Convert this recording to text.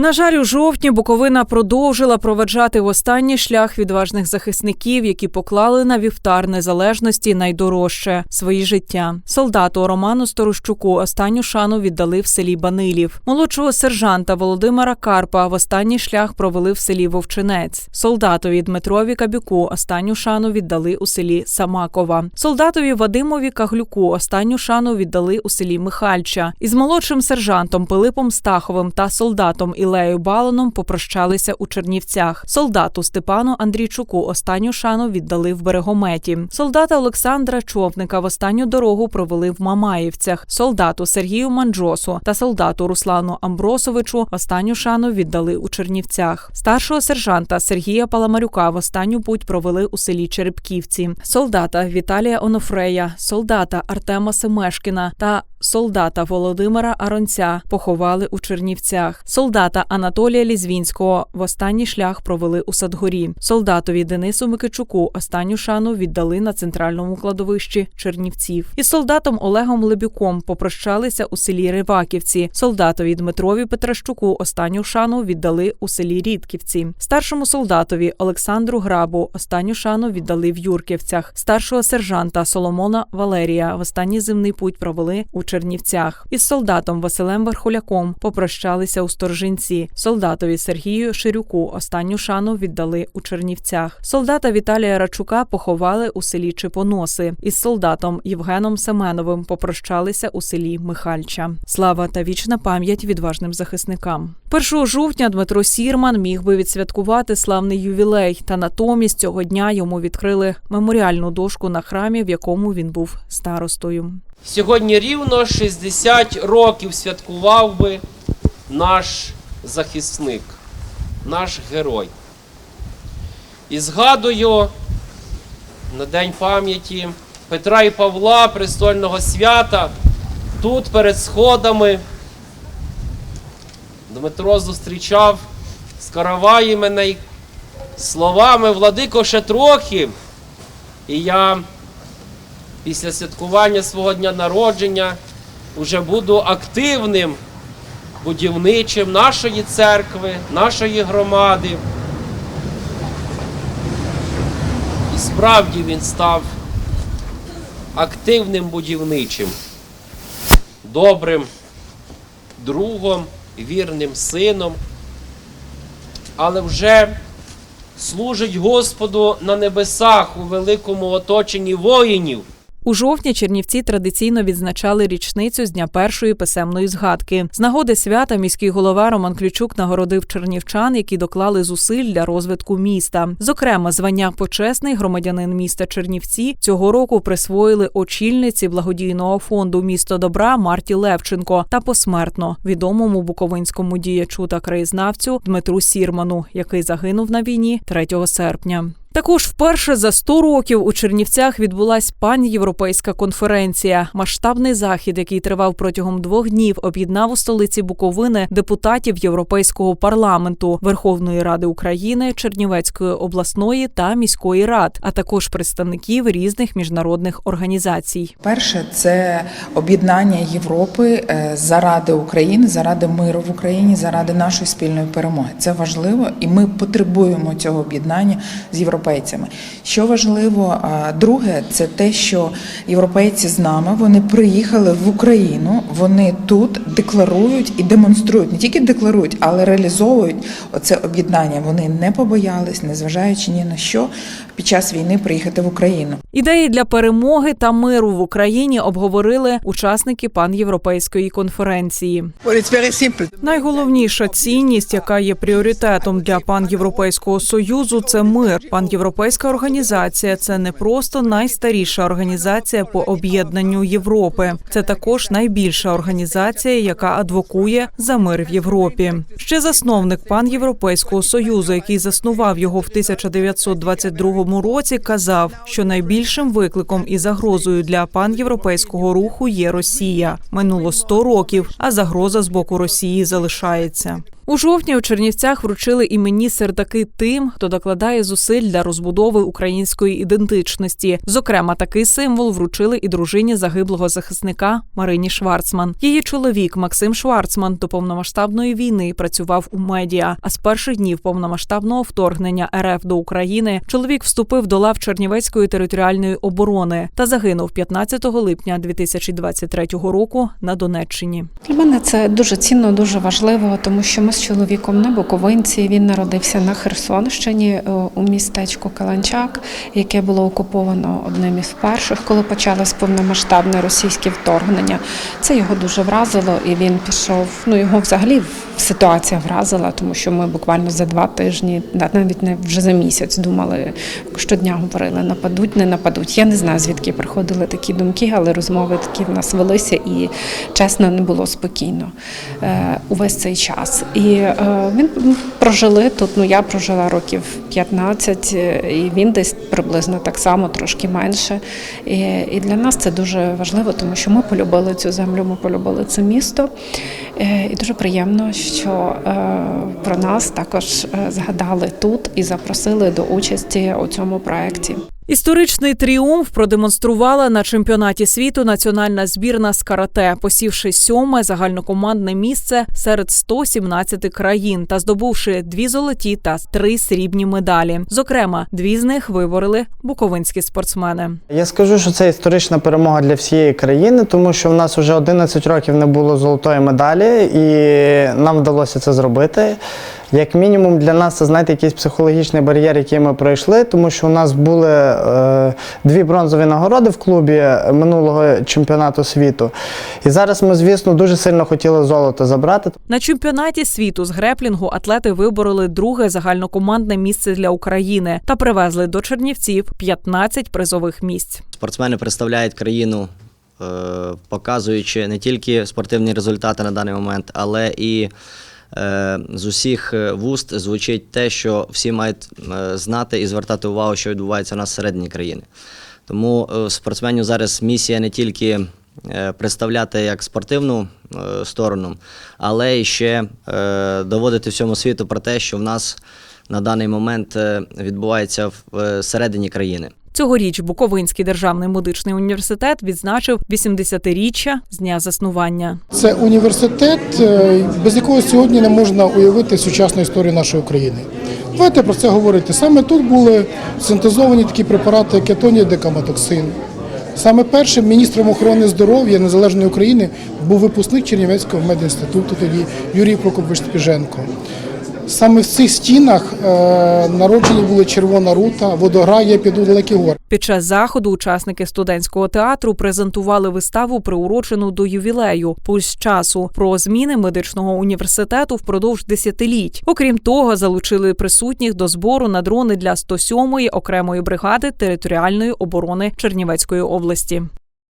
На жаль, у жовтні Буковина продовжила проведжати в останній шлях відважних захисників, які поклали на вівтар незалежності найдорожче свої життя. Солдату Роману Сторощуку останню шану віддали в селі Банилів. Молодшого сержанта Володимира Карпа в останній шлях провели в селі Вовчинець. Солдатові Дмитрові Кабюку останню шану віддали у селі Самакова. Солдатові Вадимові Каглюку останню шану віддали у селі Михальча. Із молодшим сержантом Пилипом Стаховим та солдатом Ілею Баланом попрощалися у Чернівцях. Солдату Степану Андрійчуку останню шану віддали в Берегометі. Солдата Олександра Човника в останню дорогу провели в Мамаївцях. Солдату Сергію Манджосу та солдату Руслану Амбросовичу останню шану віддали у Чернівцях. Старшого сержанта Сергія Паламарюка в останню путь провели у селі Черепківці. Солдата Віталія Онофрея, солдата Артема Семешкіна та солдата Володимира Аронця поховали у Чернівцях. Солдата Анатолія Лізвінського в останній шлях провели у Садгорі. Солдатові Денису Микичуку останню шану віддали на центральному кладовищі Чернівців. Із солдатом Олегом Лебюком попрощалися у селі Риваківці. Солдатові Дмитрові Петращуку останню шану віддали у селі Рідківці. Старшому солдатові Олександру Грабу останню шану віддали в Юрківцях. Старшого сержанта Соломона Валерія в останній земний путь провели у Чернівцях. Із солдатом Василем Верхуляком попрощалися у Сторжинці. Солдатові Сергію Ширюку останню шану віддали у Чернівцях. Солдата Віталія Рачука поховали у селі Чепоноси. Із солдатом Євгеном Семеновим попрощалися у селі Михальча. Слава та вічна пам'ять відважним захисникам. 1 жовтня Дмитро Сірман міг би відсвяткувати славний ювілей, та натомість цього дня йому відкрили меморіальну дошку на храмі, в якому він був старостою. Сьогодні рівно 60 років святкував би наш захисник, наш герой. І згадую на День пам'яті Петра і Павла, престольного свята, тут перед сходами Дмитро зустрічав з караваї мене словами Владико ще трохи. І я після святкування свого дня народження вже буду активним будівничим нашої церкви, нашої громади. І справді він став активним будівничим, добрим другом, вірним сином, але вже служить Господу на небесах у великому оточенні воїнів. У жовтні Чернівці традиційно відзначали річницю з дня першої писемної згадки. З нагоди свята міський голова Роман Ключук нагородив чернівчан, які доклали зусиль для розвитку міста. Зокрема, звання почесний громадянин міста Чернівці цього року присвоїли очільниці благодійного фонду Місто добра Марті Левченко та посмертно відомому буковинському діячу та краєзнавцю Дмитру Сірману, який загинув на війні 3 серпня. Також вперше за 100 років у Чернівцях відбулась панєвропейська конференція. Масштабний захід, який тривав протягом двох днів, об'єднав у столиці Буковини депутатів Європейського парламенту, Верховної Ради України, Чернівецької обласної та міської рад, а також представників різних міжнародних організацій. Перше це об'єднання Європи е, заради України, заради миру в Україні, заради нашої спільної перемоги. Це важливо, і ми потребуємо цього об'єднання з європейцями. Що важливо, друге, це те, що європейці з нами вони приїхали в Україну, вони тут декларують і демонструють, не тільки декларують, але реалізовують оце об'єднання. Вони не побоялись, незважаючи ні на що, під час війни приїхати в Україну. Ідеї для перемоги та миру в Україні обговорили учасники конференції. It's very simple. Найголовніша цінність, яка є пріоритетом для панєвропейського союзу, це мир. Панєвропейська організація це не просто найстаріша організація по об'єднанню Європи. Це також найбільша організація, яка адвокує за мир в Європі. Ще засновник панєвропейського союзу, який заснував його в 1922 році, казав, що найбільшим викликом і загрозою для панєвропейського руху є Росія. Минуло 100 років, а загроза з боку Росії залишається. У жовтні у Чернівцях вручили іменні сердаки тим, хто докладає зусиль для розбудови української ідентичності. Зокрема, такий символ вручили і дружині загиблого захисника Марині Шварцман. Її чоловік Максим Шварцман до повномасштабної війни працював у медіа. А з перших днів повномасштабного вторгнення РФ до України чоловік вступив до лав Чернівецької територіальної оборони та загинув 15 липня 2023 року на Донеччині. Для мене це дуже цінно, дуже важливо, тому що ми чоловіком не буковинці. Він народився на Херсонщині е, у містечку Каланчак, яке було окуповано одним із перших, коли почалось повномасштабне російське вторгнення. Це його дуже вразило, і він пішов. Ну його взагалі ситуація вразила, тому що ми буквально за два тижні, навіть не вже за місяць, думали щодня говорили, нападуть, не нападуть. Я не знаю, звідки приходили такі думки, але розмови такі в нас велися, і чесно, не було спокійно е, увесь цей час. І е, він прожили тут. Ну я прожила років 15, е, і він десь приблизно так само, трошки менше. І, і для нас це дуже важливо, тому що ми полюбили цю землю, ми полюбили це місто. Е, І дуже приємно, що про нас також згадали тут і запросили до участі у цьому проєкті. Історичний тріумф продемонструвала на чемпіонаті світу національна збірна з карате, посівши сьоме загальнокомандне місце серед 117 країн та здобувши дві золоті та три срібні медалі. Зокрема, дві з них вибороли буковинські спортсмени. Я скажу, що це історична перемога для всієї країни, тому що в нас вже 11 років не було золотої медалі, і нам вдалося це зробити. Як мінімум, для нас це знаєте, якийсь психологічний бар'єр, який ми пройшли, тому що у нас були е, дві бронзові нагороди в клубі минулого чемпіонату світу. І зараз ми, звісно, дуже сильно хотіли золото забрати. На чемпіонаті світу з греплінгу атлети вибороли друге загальнокомандне місце для України та привезли до Чернівців 15 призових місць. Спортсмени представляють країну, е, показуючи не тільки спортивні результати на даний момент, але і з усіх е, вуст звучить те, що всі мають е, знати і звертати увагу, що відбувається у нас всередині країни. Тому е, спортсменів зараз місія не тільки е, представляти як спортивну е, сторону, але і ще е, доводити всьому світу про те, що в нас на даний момент е, відбувається е, всередині країни. Цьогоріч Буковинський державний медичний університет відзначив 80-річчя з дня заснування. Це університет, е, без якого сьогодні не можна уявити сучасну історію нашої України. Давайте про це говорити. Саме тут були синтезовані такі препарати, як декаматоксин. Саме першим міністром охорони здоров'я Незалежної України був випускник Чернівецького медінституту тоді Юрій Прокопович Спіженко. Саме в цих стінах е, народжені були Червона рута, водограй, я піду далекі гори. Під час заходу учасники студентського театру презентували виставу, приурочену до ювілею пульс часу про зміни медичного університету впродовж десятиліть. Окрім того, залучили присутніх до збору на дрони для 107-ї окремої бригади територіальної оборони Чернівецької області.